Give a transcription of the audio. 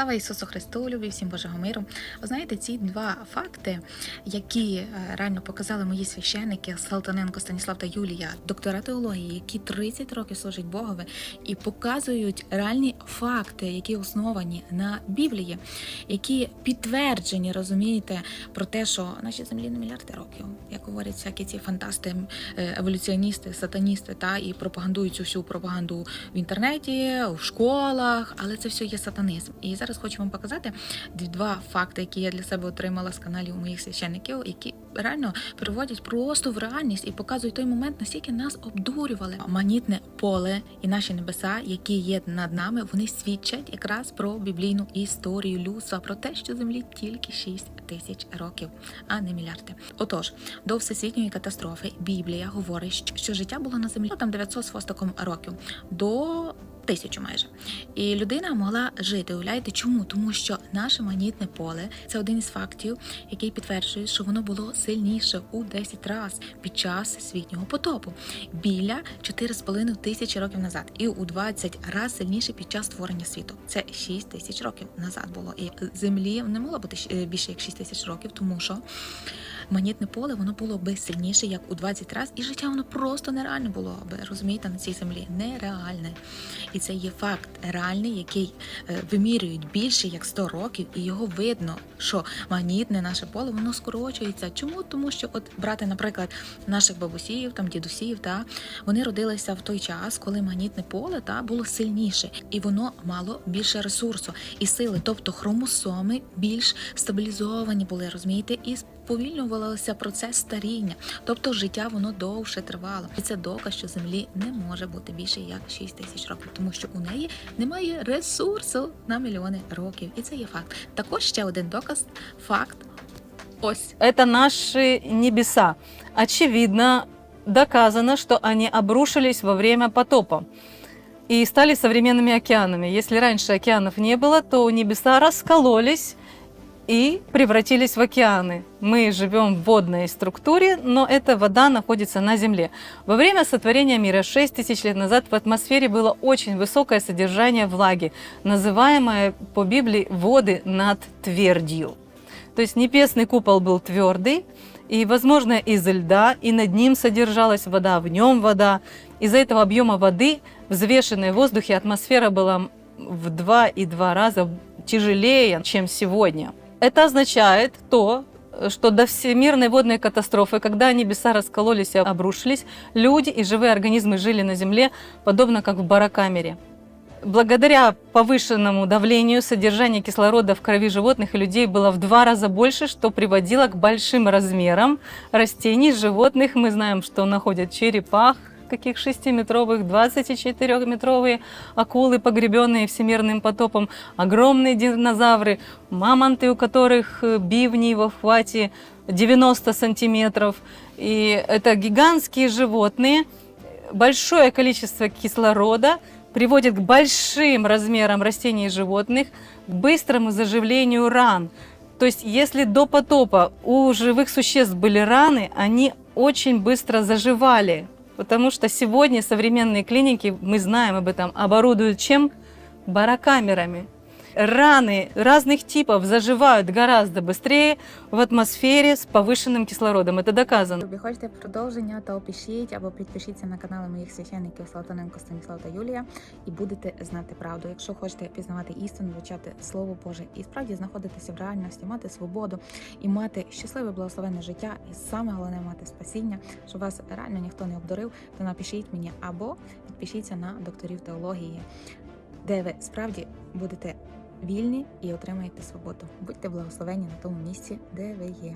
Слава Ісусу Христу, любі всім Божого миру. Ви знаєте, ці два факти, які е, реально показали мої священники Салтаненко Станіслав та Юлія, доктора теології, які 30 років служать Богові, і показують реальні факти, які основані на Біблії, які підтверджені, розумієте, про те, що наші землі не мільярди років, як говорять всякі ці фантасти, е, еволюціоністи, сатаністи, та і пропагандують цю всю пропаганду в інтернеті, в школах, але це все є сатанизм. І зараз хочу вам показати два факти, які я для себе отримала з каналів моїх священників, які реально переводять просто в реальність і показують той момент, наскільки нас обдурювали. Манітне поле і наші небеса, які є над нами, вони свідчать якраз про біблійну історію людства, про те, що землі тільки 6 тисяч років, а не мільярди. Отож, до всесвітньої катастрофи Біблія говорить, що- що життя було на землі ну, там 900 з хвостиком років до тисячу майже. І людина могла жити. Уявляєте, чому? Тому що наше магнітне поле це один із фактів, який підтверджує, що воно було сильніше у 10 разів під час всесвітнього потопу, біля 4,5 тисячі років назад, і у 20 разів сильніше під час створення світу. Це 6 тисяч років назад було. І землі не могло бути е, більше як 6 тисяч років, тому що магнітне поле воно було би сильніше як у 20 разів, і життя воно просто нереальне було би розумієте на цій землі. Нереальне. І це є факт реальний, який е, вимірюють більше як 100 років, і його видно, що магнітне наше поле воно скорочується. Чому? Тому що, от брати, наприклад, наших бабусів, там дідусів, та вони родилися в той час, коли магнітне поле та було сильніше, і воно мало більше ресурсу і сили, тобто хромосоми більш стабілізовані були, розумієте, і сповільнювався процес старіння, тобто життя воно довше тривало. І це доказ, що землі не може бути більше як 6 тисяч років, тому що у неї немає ресурсу на мільйони років. І це є факт. Також ще один доказ, факт. Ось Это наши небеса. Очевидно, доказано, что они обрушились во время потопа и стали современными океанами. Если раньше океанов не было, то небеса раскололись и превратились в океаны. Мы живем в водной структуре, но эта вода находится на Земле. Во время сотворения мира 6 тысяч лет назад в атмосфере было очень высокое содержание влаги, называемое по Библии воды над твердью. То есть небесный купол был твердый, и, возможно, из льда, и над ним содержалась вода, в нем вода. Из-за этого объема воды, взвешенной в воздухе, атмосфера была в 2,2 раза тяжелее, чем сегодня. Это означает то, что до всемирной водной катастрофы, когда небеса раскололись и обрушились, люди и живые организмы жили на Земле, подобно как в барокамере. Благодаря повышенному давлению содержание кислорода в крови животных и людей было в два раза больше, что приводило к большим размерам растений, животных. Мы знаем, что находят черепах, каких 6-метровых, 24-метровые акулы, погребенные всемирным потопом, огромные динозавры, мамонты, у которых э, бивни в охвате 90 сантиметров. И это гигантские животные. Большое количество кислорода приводит к большим размерам растений и животных, к быстрому заживлению ран. То есть, если до потопа у живых существ были раны, они очень быстро заживали. Потому что сегодня современные клиники, мы знаем об этом, оборудуют чем? Барокамерами. Раны разных типов заживают гораздо быстрее в атмосфере с повышенным кислородом. Это доказано. Тобі хочете продовження, то пишіть або підпишіться на канали моїх священників Славтаненко, Станіслав та Юлія, і будете знати правду. Якщо хочете пізнавати істину, вивчати слово Боже і справді знаходитися в реальності, мати свободу і мати щасливе благословенне життя, і саме головне мати спасіння, щоб вас реально ніхто не обдурив, то напишіть мені або підпишіться на докторів теології, де ви справді будете вільні і отримаєте свободу. Будьте благословені на тому місці, де ви є.